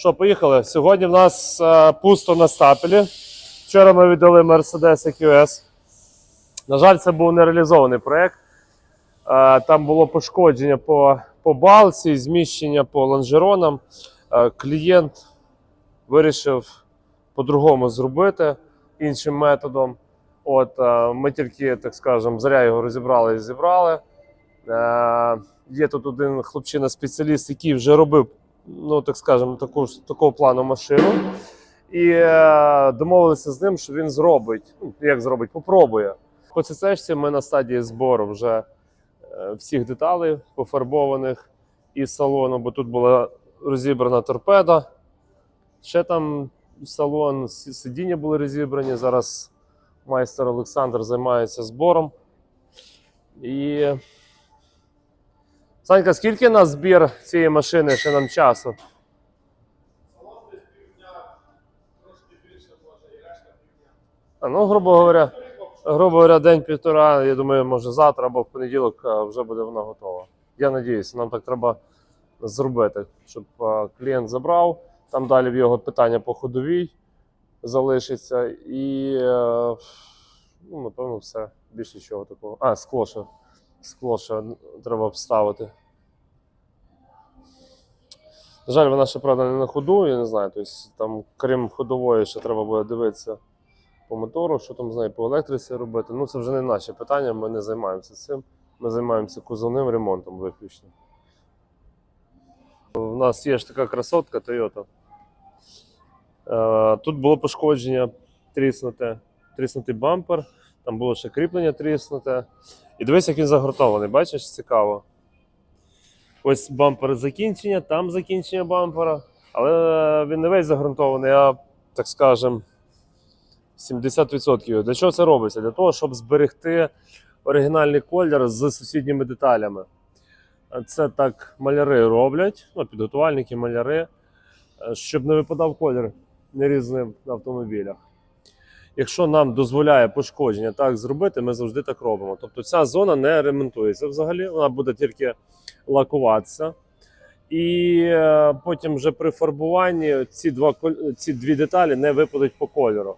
Що, поїхали? Сьогодні в нас е, пусто на стапелі. Вчора ми віддали Mercedes EQS. На жаль, це був нереалізований проєкт. Е, там було пошкодження по, по балці, зміщення по лонжеронам. Е, клієнт вирішив по-другому зробити іншим методом. От, е, ми тільки, так скажемо, заря його розібрали і зібрали. Е, є тут один хлопчина-спеціаліст, який вже робив, ну так скажемо, таку, такого плану машину. І е, домовилися з ним, що він зробить. Ну, як зробить, попробує. По ЦЦшці ми на стадії збору вже е, всіх деталей пофарбованих із салону, бо тут була розібрана торпеда. Ще там салон, сидіння були розібрані. Зараз майстер Олександр займається збором. І. Санька, скільки на збір цієї машини ще нам часу? А, ну, грубо говоря, грубо говоря, день-півтора, я думаю, може завтра або в понеділок вже буде вона готова. Я надіюся, нам так треба зробити, щоб клієнт забрав. Там далі в його питання по ходовій залишиться. І, е, ну, напевно, все. Більше нічого такого. А, скло ще. Скло ще треба обставити. На жаль, вона ще правда не на ходу, я не знаю. Тобто, там, крім ходової, ще треба буде дивитися по мотору, що там з нею по електриці робити. Ну, це вже не наші питання, ми не займаємося цим. Ми займаємося кузовним ремонтом виключно. У нас є ж така красотка Toyota. Е, Тут було пошкодження тріснуте, тріснутий бампер, там було ще кріплення тріснуте. І дивись, як він загортований, бачиш, цікаво. Ось бампер закінчення, там закінчення бампера. Але він не весь загрунтований, а так скажем, 70%. Для чого це робиться? Для того, щоб зберегти оригінальний колір з сусідніми деталями. Це так маляри роблять, ну, підготувальники, маляри, е, щоб не випадав колір на автомобілях. Якщо нам дозволяє пошкодження так зробити, ми завжди так робимо. Тобто ця зона не ремонтується взагалі, вона буде тільки лакуватися. І е, потім вже при фарбуванні ці, два, ці дві деталі не випадуть по кольору.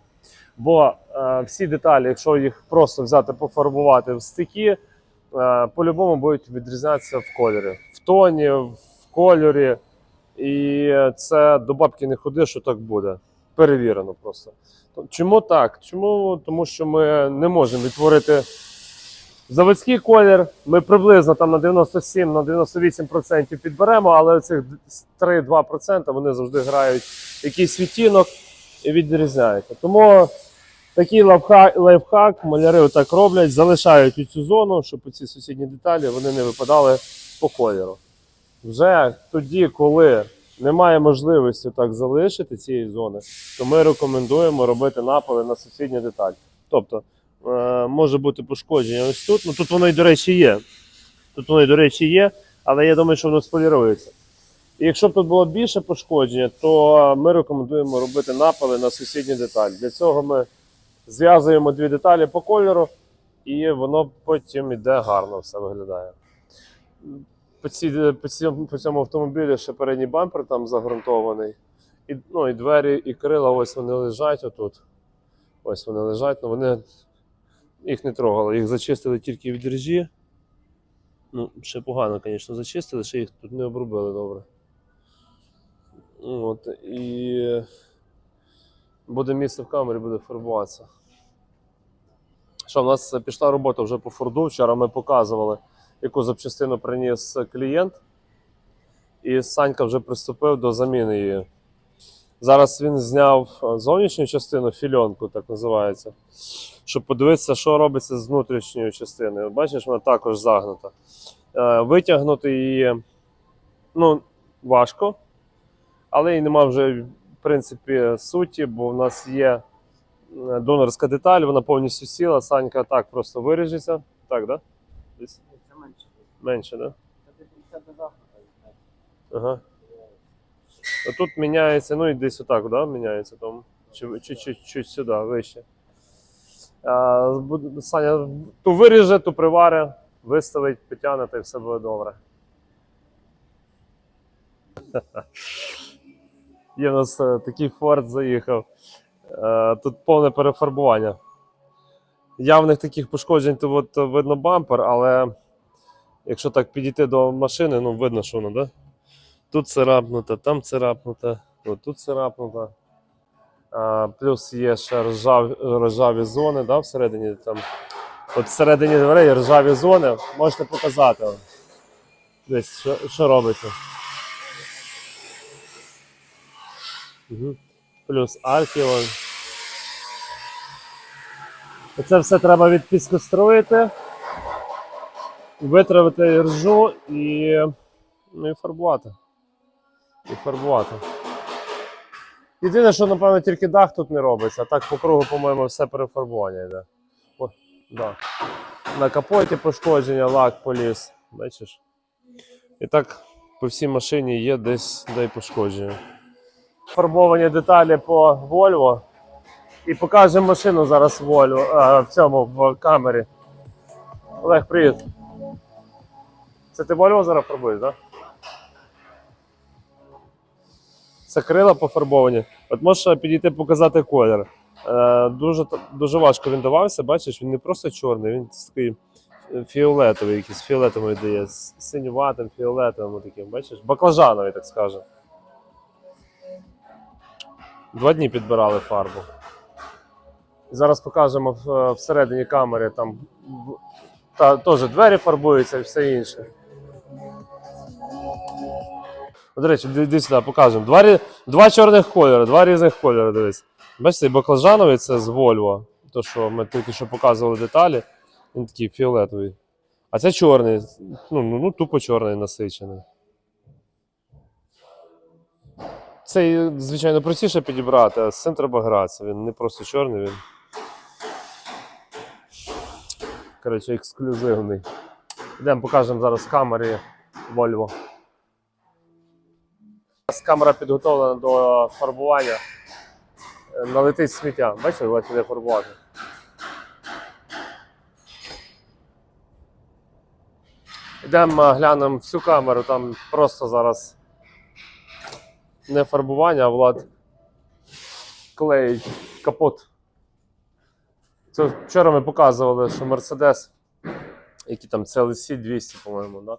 Бо е, всі деталі, якщо їх просто взяти пофарбувати в стики, е, по-любому будуть відрізнятися в кольорі, в тоні, в кольорі. І це до бабки не ходи, що так буде. Перевірено просто. Чому так? Чому? Тому що ми не можемо відтворити заводський колір. Ми приблизно там на 97-98% підберемо, але цих 3-2% вони завжди грають якийсь відтінок і відрізняються. Тому такий лайфхак, лайфхак маляри отак роблять, залишають цю зону, щоб ці сусідні деталі вони не випадали по кольору. Вже тоді, коли немає можливості так залишити цієї зони, то ми рекомендуємо робити напали на сусідні деталі. Тобто е, може бути пошкодження ось тут. Ну тут воно і, до речі, є. Тут воно і, до речі, є, але я думаю, що воно сполірується. І якщо б тут було більше пошкодження, то ми рекомендуємо робити напали на сусідні деталі. Для цього ми зв'язуємо дві деталі по кольору, і воно потім іде гарно, все виглядає. По, ці, по, цьому, по цьому автомобілі ще передній бампер там загрунтований. І, ну, і двері, і крила, ось вони лежать отут. Ось вони лежать, але вони їх не трогали. Їх зачистили тільки від режі. Ну, ще погано, звісно, зачистили, ще їх тут не обробили добре. От, і буде місце в камері, буде фарбуватися. Що, в нас пішла робота вже по Форду. Вчора ми показували, яку запчастину приніс клієнт. І Санька вже приступив до заміни її. Зараз він зняв е, зовнішню частину, фільонку, так називається, щоб подивитися, що робиться з внутрішньою частиною. Бачиш, вона також загнута. Е, Витягнути її ну, важко, але і нема вже, в принципі, суті, бо в нас є е, донорська деталь, вона повністю сіла. Санька так просто виріжеться. Так, да? Менше. менше, да? Це 50 до завтра. Ага. А Тут міняється, ну і десь отак, да, міняється там. Чи, чи, чи, чи сюди, вище. А, Саня ту виріже, ту привари, виставить, потягне, та й все буде добре. Є в нас е, такий Форд заїхав. Е, Тут повне перефарбування. Явних таких пошкоджень, то от видно бампер, але якщо так підійти до машини, ну видно, що воно, да? Тут царапнуто, там царапнуто, от тут царапнуто. А, плюс є ще ржав, ржаві зони, да, всередині там. От всередині дверей ржаві зони. Можете показати. Десь, що, що робиться. Угу. Плюс арки. вон. Це все треба відпіскостроїти, витравити ржу і, ну, і фарбувати. І фарбувати. Єдине, що, напевно, тільки дах тут не робиться, а так по кругу, по-моєму, все перефарбування йде. О, да. На капоті пошкодження, лак поліз. Бачиш? І так по всій машині є десь де й пошкодження. Фарбовані деталі по Volvo. І покажемо машину зараз Volvo, а, в цьому в камері. Олег, привіт. Це ти Volvo зараз фарбуєш, так? Да? Це крила пофарбовані. От можеш підійти показати колір. Е, дуже, дуже важко він давався, бачиш, він не просто чорний, він такий фіолетовий, якийсь фіолетовий дає, з синюватим, фіолетовим таким, бачиш? Баклажановий, так скажемо. Два дні підбирали фарбу. Зараз покажемо всередині камери там та, теж двері фарбуються і все інше. До речі, ди- дивись сюди, покажемо. Два, два чорних кольори, два різних кольори, дивись. Бачите, баклажановий це з Volvo. То, що ми тільки що показували деталі, він такий фіолетовий. А це чорний, ну, ну, ну тупо чорний насичений. Цей, звичайно, простіше підібрати, а з цим треба гратися. Він не просто чорний, він. Коротше, ексклюзивний. Йдемо покажемо зараз в камері Volvo. Камера підготовлена до фарбування. Е, Налетить сміття. Бачите, як іде фарбувати. Йдемо глянемо всю камеру, там просто зараз не фарбування, а Влад клеїть капот. Це вчора ми показували, що Mercedes, який там CLC 200, по-моєму, да?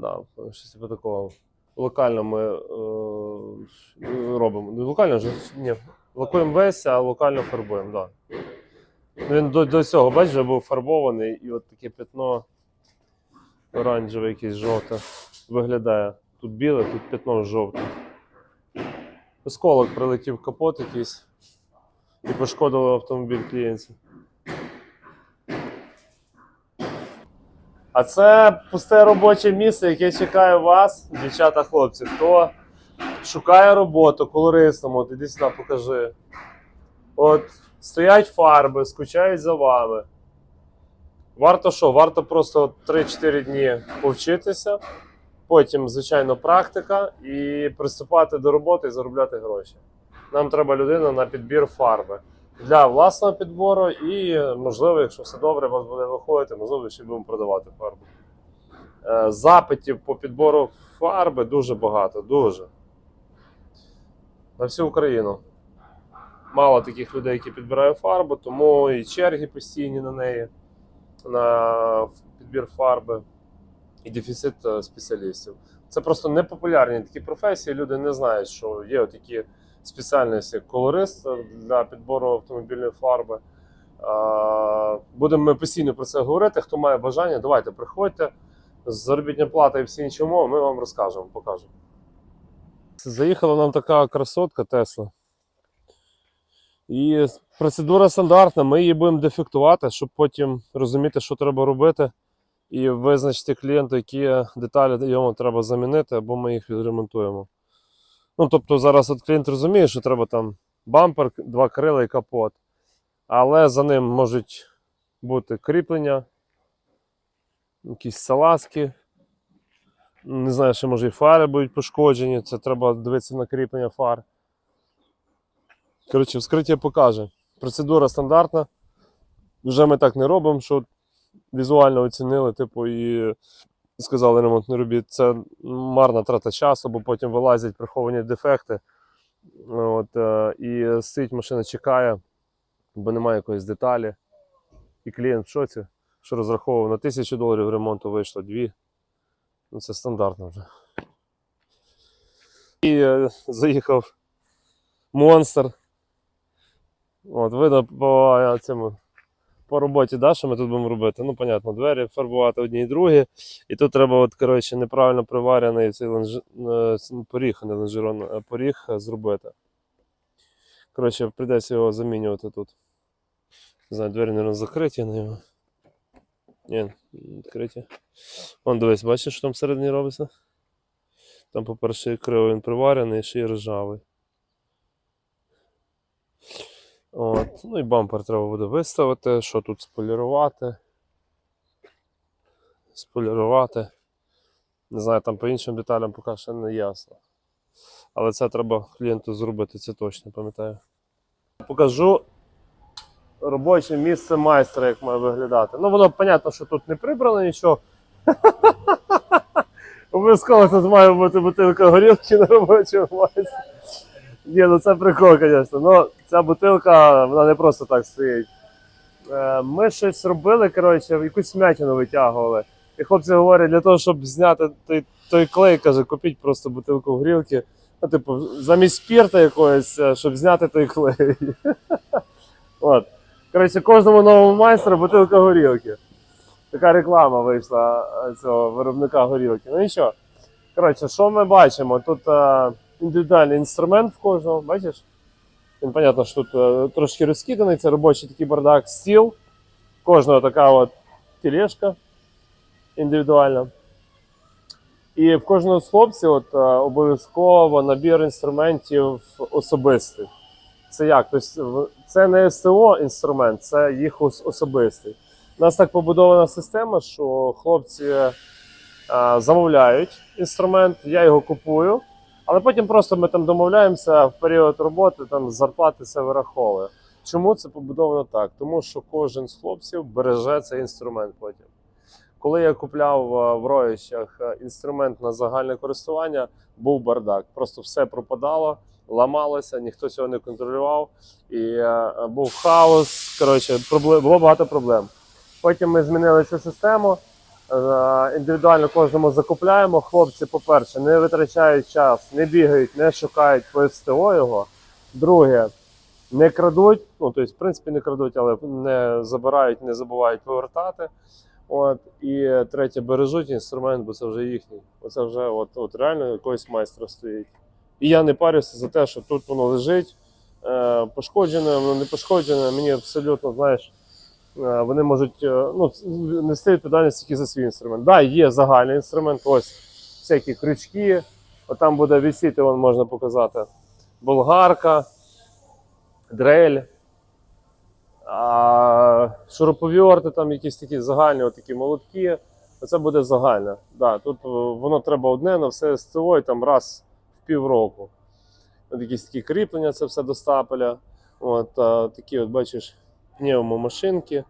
Да, щось типу такого. Локально ми е, робимо. Локально вже ні. Лакуємо весь, а локально фарбуємо. Да. Він до, до цього, бачиш, був фарбований, і от таке пятно оранжеве, якесь жовте виглядає. Тут біле, тут пятно жовте. Осколок прилетів капот якийсь і пошкодило автомобіль клієнтів. А це пусте робоче місце, яке чекає вас, дівчата, хлопці. Хто шукає роботу колористом, от іди сюди покажи. От стоять фарби, скучають за вами. Варто що? Варто просто 3-4 дні повчитися, потім, звичайно, практика і приступати до роботи і заробляти гроші. Нам треба людина на підбір фарби для власного підбору і, можливо, якщо все добре, у вас буде виходити, можливо, ще будемо продавати фарбу. Е, Запитів по підбору фарби дуже багато, дуже. На всю Україну. Мало таких людей, які підбирають фарбу, тому і черги постійні на неї, на підбір фарби, і дефіцит е, спеціалістів. Це просто непопулярні такі професії. Люди не знають, що є такі спеціальності як колорист для підбору автомобільної фарби. Будемо ми постійно про це говорити. Хто має бажання, давайте приходьте. Заробітня плата і всі інші умови, ми вам розкажемо, покажемо. Заїхала нам така красотка Тесла. І процедура стандартна, ми її будемо дефектувати, щоб потім розуміти, що треба робити, і визначити клієнту, які деталі йому треба замінити, або ми їх відремонтуємо. Ну, тобто зараз от клієнт розуміє, що треба там бампер, два крила і капот. Але за ним можуть бути кріплення, якісь салазки. Не знаю, ще може і фари будуть пошкоджені. Це треба дивитися на кріплення фар. Коротше, вскриття покаже. Процедура стандартна. Вже ми так не робимо, що візуально оцінили, типу, і сказали ремонтні робіт, це марна трата часу, бо потім вилазять приховані дефекти. От, е, і стоїть машина, чекає, бо немає якоїсь деталі. І клієнт в шоці, що розраховував на тисячу доларів ремонту, вийшло дві. Ну, це стандартно вже. І е, заїхав монстр. От, видно по е, цьому по роботі, да, що ми тут будемо робити. Ну, понятно, двері фарбувати одні і другі. І тут треба, от, коротше, неправильно приварений цей лонж... е, поріг, не лонжерон, а поріг е, зробити. Коротше, прийдеться його замінювати тут. Не знаю, двері, мабуть, закриті на нього. Ні, відкриті. Вон дивись, бачиш, що там всередині робиться? Там, по-перше, криво він приварений, ще й ржавий. От. Ну і бампер треба буде виставити, що тут сполірувати. Сполірувати. Не знаю, там по іншим деталям поки що не ясно. Але це треба клієнту зробити, це точно пам'ятаю. Покажу робоче місце майстра, як має виглядати. Ну, воно, понятно, що тут не прибрано нічого. Обов'язково тут має бути бутилка горілки на робочому майстрі. Ні, ну це прикол, звісно. Ну, ця бутилка, вона не просто так стоїть. Е, Ми щось робили, коротше, якусь смятину витягували. І хлопці говорять, для того, щоб зняти той, той клей, каже, купіть просто бутилку горілки. Ну, типу, замість спірта якогось, е, щоб зняти той клей. От. Коротше, кожному новому майстру бутилка горілки. Така реклама вийшла е, цього виробника горілки. Ну нічого. Коротше, що ми бачимо? Тут е, індивідуальний інструмент в кожного, бачиш? Він, понятно, що тут е, трошки розкиданий, це робочий такий бардак, стіл. Кожного така от тележка індивідуальна. І в кожного з хлопців от, е, обов'язково набір інструментів особистий. Це як? Тобто, це не СТО інструмент, це їх особистий. У нас так побудована система, що хлопці е, замовляють інструмент, я його купую, але потім просто ми там домовляємося в період роботи, там зарплати це вираховує. Чому це побудовано так? Тому що кожен з хлопців береже цей інструмент потім. Коли я купляв е, в Роїщах е, інструмент на загальне користування, був бардак. Просто все пропадало, ламалося, ніхто цього не контролював. І е, був хаос. Коротше, було багато проблем. Потім ми змінили цю систему. Е, Індивідуально кожному закупляємо. Хлопці, по-перше, не витрачають час, не бігають, не шукають по СТО його. Друге, не крадуть. Ну, тобто, в принципі, не крадуть, але не забирають, не забувають повертати. От, і третє, бережуть інструмент, бо це вже їхній. Оце вже от, от реально якогось майстра стоїть. І я не парюся за те, що тут воно лежить, е, пошкоджене, воно не пошкоджене. Мені абсолютно, знаєш, вони можуть е, ну, нести відповідальність тільки за свій інструмент. Так, да, є загальний інструмент, ось всякі крючки. От там буде висіти, вон можна показати. Болгарка, дрель. А шуруповерти, там якісь такі загальні от такі молотки. Це буде загальне. Да, тут е, воно треба одне на все СТО і там раз в півроку. От якісь такі кріплення, це все до стапеля. От, такі, от бачиш, пневмомашинки,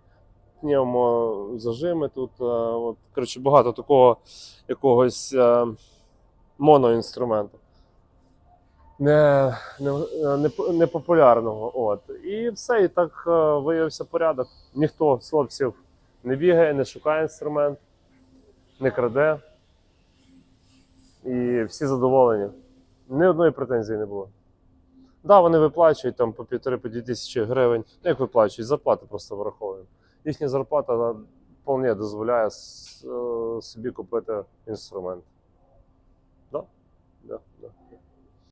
пневмозажими тут. а, От, коротше, багато такого якогось а, моноінструменту. Не, не, не, не популярного. От. І все, і так е, виявився порядок. Ніхто з хлопців не бігає, не шукає інструмент, не краде. І всі задоволені. Ні одної претензії не було. Да, вони виплачують там по півтори по дві тисячі гривень. Ну, як виплачують, зарплати просто враховуємо. Їхня зарплата вполне дозволяє е, собі купити інструмент. Да? Да, да.